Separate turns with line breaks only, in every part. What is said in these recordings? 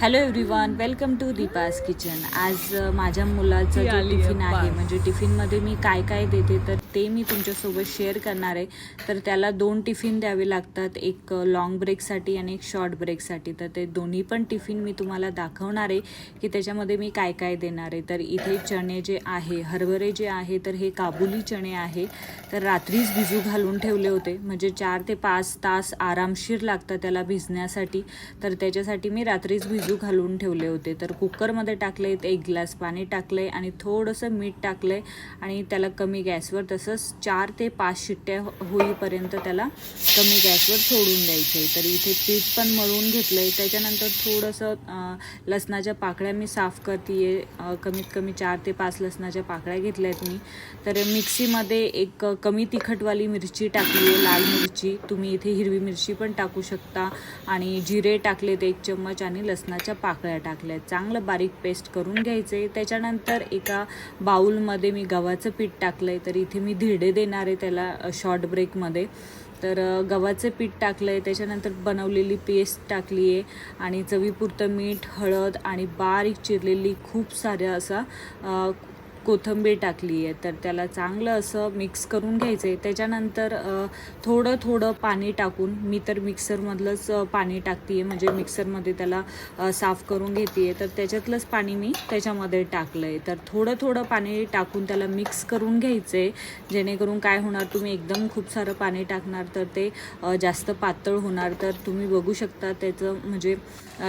Hello everyone welcome to Deepa's kitchen आज माझ्या मुलाचा जो टिफिन आहे. म्हणजे टिफिनमध्ये मी काय काय देते तर ते मी तुमच्यासोबत शेअर करणार आहे. तर त्याला दोन टिफिन द्यावे लागतात एक लॉंग ब्रेकसाठी आणि एक शॉर्ट ब्रेकसाठी तर ते दोन्ही पण टिफिन मी तुम्हाला दाखवणार आहे की त्याच्यामध्ये मी काय काय देणार आहे. तर इथे चणे जे आहे हरभरे जे आहे तर हे काबुली चणे आहे. तर रात्रीच भिजू घालून ठेवले होते. म्हणजे चार ते पाच तास आरामशीर लागतात त्याला भिजण्यासाठी. तर त्याच्यासाठी मी रात्रीच भिजू घालून ठेवले होते. तर कुकरमध्ये टाकले एक ग्लास पाणी टाकले आणि थोडंसं मीठ टाकले आणि त्याला कमी गॅसवर तसंच चार ते पाच शिट्ट्या हो- होईपर्यंत त्याला कमी गॅसवर सोडून द्यायचे तर इथे पीठ पण मळून घेतलं आहे त्याच्यानंतर थोडंसं लसणाच्या पाकळ्या मी साफ करते कमीत कमी चार ते पाच लसणाच्या पाकळ्या घेतल्या आहेत मी. तर मिक्सीमध्ये एक कमी तिखटवाली मिरची टाकली आहे लाल मिरची. तुम्ही इथे हिरवी मिरची पण टाकू शकता. आणि जिरे टाकलेत एक चम्मच आणि लसणा लसणाच्या पाकळ्या टाकल्या. आहेत चांगलं बारीक पेस्ट करून घ्यायचे. त्याच्यानंतर एका बाऊलमध्ये मी गव्हाचं पीठ टाकलं आहे तर इथे मी धिरडे देणार आहे त्याला शॉर्ट ब्रेकमध्ये तर गव्हाचं पीठ टाकलं आहे त्याच्यानंतर बनवलेली पेस्ट टाकली आहे आणि चवीपुरतं मीठ हळद आणि बारीक चिरलेली खूप साऱ्या असा कोथिंबीर टाकली आहे तर त्याला चांगलं असं मिक्स करून घ्यायचं आहे त्याच्यानंतर थोडं थोडं पाणी टाकून मी तर मिक्सरमधलंच पाणी टाकते आहे म्हणजे मिक्सरमध्ये त्याला साफ करून घेते आहे तर त्याच्यातलंच पाणी मी त्याच्यामध्ये टाकलं आहे तर थोडं थोडं पाणी टाकून त्याला मिक्स करून घ्यायचं आहे जेणेकरून काय होणार तुम्ही एकदम खूप सारं पाणी टाकणार तर ते जास्त पातळ होणार. तर तुम्ही बघू शकता त्याचं म्हणजे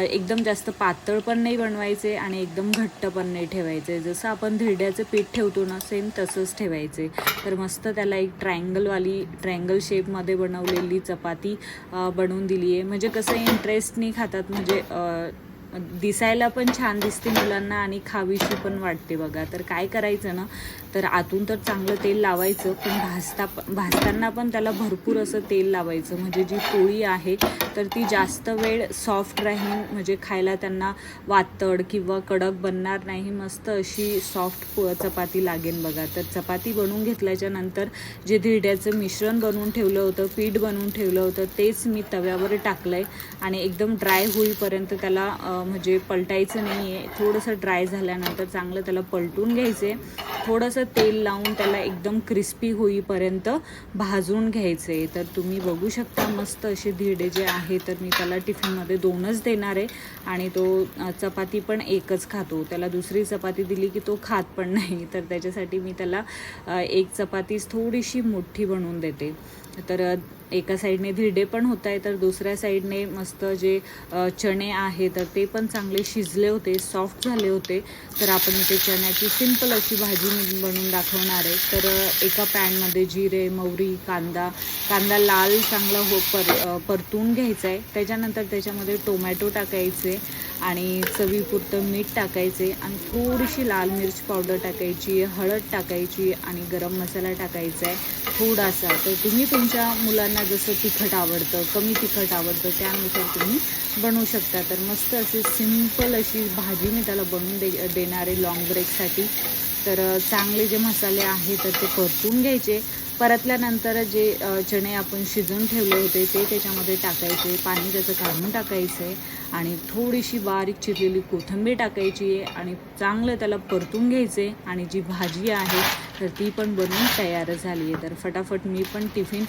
एकदम जास्त पातळ पण नाही बनवायचे आणि एकदम घट्ट पण नाही ठेवायचे जसं आपण धिरड्याचं पीठ ठेवतो ना सेम तसंच ठेवायचे. तर मस्त त्याला एक ट्रायंगलवाली ट्रायंगल शेपमध्ये बनवलेली चपाती बनवून दिली आहे म्हणजे कसं इंटरेस्टनी खातात म्हणजे दिसायला पण छान दिसते मुलांना आणि खावीशी पण वाटते बघा. तर काय करायचं ना? तर आतून तर चांगलं तेल लावायचं पण भाजता भाजताना पण त्याला भरपूर असं तेल लावायचं. म्हणजे जी पोळी आहे तर ती जास्त वेळ सॉफ्ट राहील म्हणजे खायला त्यांना वातड किंवा कडक बनणार नाही. मस्त अशी सॉफ्ट पो चपाती लागेल बघा. तर चपाती बनवून घेतल्याच्या नंतर जे धिरड्याचं मिश्रण बनवून ठेवलं होतं पीठ बनवून ठेवलं होतं तेच मी तव्यावर टाकलं आहे आणि एकदम ड्राय होईपर्यंत त्याला म्हणजे पलटायचं नाही आहे थोडंसं ड्राय झाल्यानंतर चांगलं त्याला पलटून घ्यायचं आहे थोडंसं तेल लावून त्याला एकदम क्रिस्पी होईपर्यंत भाजून घ्यायचं आहे तर तुम्ही बघू शकता मस्त असे धिरडे जे आहे तर मी त्याला टिफिनमध्ये दोनच देणार आहे. आणि तो चपाती पण एकच खातो. त्याला दुसरी चपाती दिली की तो खात पण नाही. तर त्याच्यासाठी मी त्याला एक चपातीच थोडीशी मोठी बनवून देते. तर एका साईडने धिरडे पण होत आहे तर दुसऱ्या साईडने मस्त जे चणे आहे तर ते पण चांगले शिजले होते सॉफ्ट झाले होते. तर आपण इथे चण्याची सिंपल अशी भाजी मी बनवून दाखवणार आहे. तर एका पॅनमध्ये जिरे मोहरी कांदा कांदा लाल चांगला हो पर परतून घ्यायचा आहे त्याच्यानंतर त्याच्यामध्ये टोमॅटो टाकायचे आणि चवीपुरतं मीठ टाकायचे आणि थोडीशी लाल मिर्च पावडर टाकायची हळद टाकायची आणि गरम मसाला टाकायचा आहे थोडासा. तर तुम्ही तुमच्या मुलांना जसं तिखट आवडतं कमी तिखट आवडतं त्यानुसार तुम्ही बनवू शकता. तर मस्त असे सिंपल अशी भाजी मी त्याला बनवून दे देणार आहे लॉंग ब्रेकसाठी तर चांगले जे मसाले आहेत तर ते परतून घ्यायचे. परतल्यानंतर जे चणे आपण शिजवून ठेवले होते ते त्याच्यामध्ये टाकायचे. पाणी त्याचं काढून टाकायचं. आहे आणि थोडीशी बारीक चिरलेली कोथिंबीर टाकायची. आहे आणि चांगलं त्याला परतून घ्यायचे. आणि जी भाजी आहे तर ती पण बनवून तयार झाली आहे. तर फटाफट मी पण टिफिन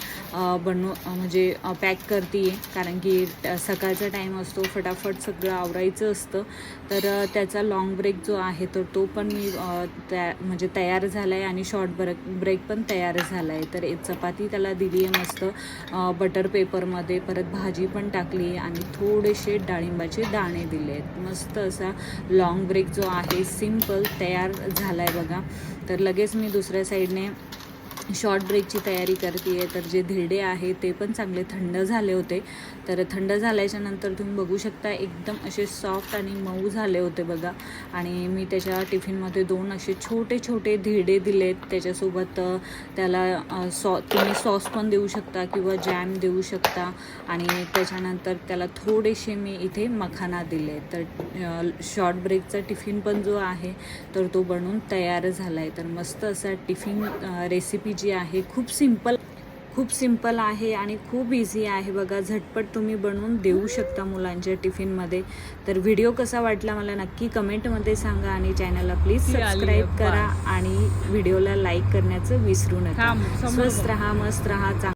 बनव म्हणजे पॅक करते आहे कारण की सकाळचा टाईम असतो फटाफट सगळं आवरायचं असतं. तर त्याचा लॉंग ब्रेक जो आहे तर तो पण मी त्या म्हणजे तयार झाला आहे आणि शॉर्ट ब्रेक ब्रेक पण तयार झाला आहे तर एक चपाती त्याला दिली आहे मस्त बटर पेपरमध्ये परत भाजी पण टाकली आणि थोडेसे डाळिंबाचे दाणे दिले आहेत. मस्त असा लॉंग ब्रेक जो आहे सिंपल तयार झाला आहे बघा. तर लगेच मी दुसऱ्या साईडने शॉर्ट ब्रेकची तयारी करते आहे तर जे धिरडे आहे ते पण चांगले थंड झाले होते. तर थंड झाल्याच्यानंतर तुम्ही बघू शकता एकदम असे सॉफ्ट आणि मऊ झाले होते बघा. आणि मी त्याच्या टिफिनमध्ये दोन असे छोटे छोटे धिडे दिलेत त्याच्यासोबत त्याला सॉ तुम्ही सॉस पण देऊ शकता किंवा जॅम देऊ शकता आणि त्याच्यानंतर त्याला थोडेसे मी इथे मखाना दिले तर शॉर्ट ब्रेकचा टिफिन पण जो आहे तर तो बनवून तयार झाला आहे तर मस्त असा टिफिन रेसिपी जी आहे खूप सिंपल खूप सिंपल आहे आणि खूप इझी आहे. बघा झटपट तुम्ही बनवून देऊ शकता मुलांच्या टिफिनमध्ये तर व्हिडिओ कसा वाटला मला नक्की कमेंटमध्ये सांगा आणि चॅनलला प्लीज सबस्क्राईब करा आणि व्हिडिओला लाईक करण्याचं विसरू नका. स्वस्त. राहा मस्त राहा